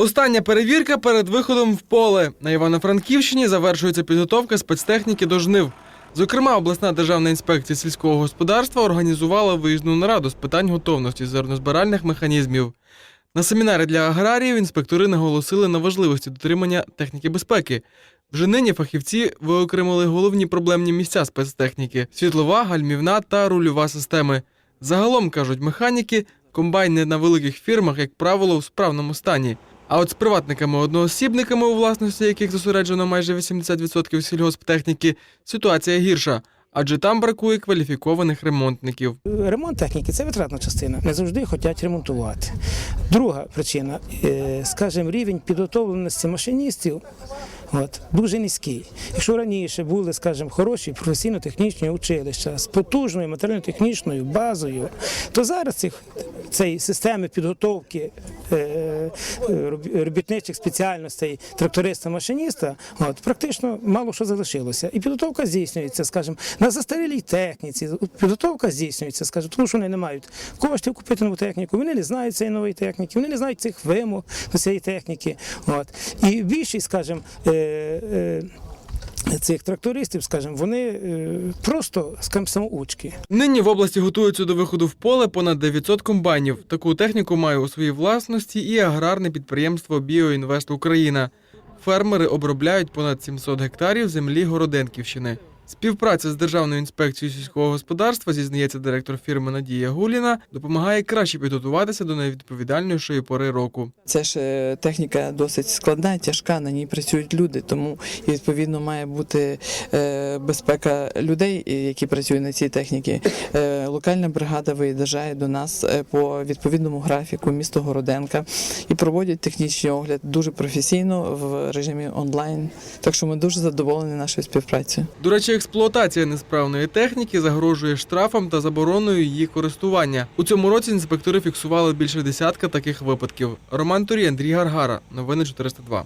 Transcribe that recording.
Остання перевірка перед виходом в поле. На Івано-Франківщині завершується підготовка спецтехніки до жнив. Зокрема, обласна державна інспекція сільського господарства організувала виїзну нараду з питань готовності зернозбиральних механізмів. На семінарі для аграріїв інспектори наголосили на важливості дотримання техніки безпеки. Вже нині фахівці виокремили головні проблемні місця спецтехніки: світлова, гальмівна та рульова системи. Загалом кажуть механіки, комбайни на великих фірмах, як правило, в справному стані. А от з приватниками-одноосібниками, у власності яких зосереджено майже 80% сільгосптехніки, ситуація гірша, адже там бракує кваліфікованих ремонтників. Ремонт техніки це витратна частина. Не завжди хочуть ремонтувати. Друга причина, е, скажімо, рівень підготовленості машиністів от, дуже низький. Якщо раніше були, скажімо, хороші професійно-технічні училища з потужною матеріально-технічною базою, то зараз цих цієї системи підготовки е, е, робітничих спеціальностей тракториста-машиніста от, практично мало що залишилося. І підготовка здійснюється, скажімо, на застарілій техніці. Підготовка здійснюється, скажімо, тому що вони не мають коштів купити нову техніку, вони не знають цієї нової техніки, вони не знають цих вимог до цієї техніки. От. І більшість, скажімо, е, цих трактористів, скажімо, вони е, просто скажімо, самоучки. Нині в області готуються до виходу в поле понад 900 комбайнів. Таку техніку має у своїй власності і аграрне підприємство Біоінвест Україна. Фермери обробляють понад 700 гектарів землі Городенківщини. Співпраця з Державною інспекцією сільського господарства, зізнається директор фірми Надія Гуліна, допомагає краще підготуватися до найвідповідальнішої пори року. Це ж е, техніка досить складна, тяжка, на ній працюють люди, тому відповідно має бути е, безпека людей, які працюють на цій техніці. Локальна бригада виїжджає до нас е, по відповідному графіку місто Городенка і проводять технічний огляд дуже професійно в режимі онлайн. Так що ми дуже задоволені нашою співпрацею. До речі, експлуатація несправної техніки загрожує штрафом та забороною її користування. У цьому році інспектори фіксували більше десятка таких випадків. Роман Турій, Андрій Гаргара. Новини 402.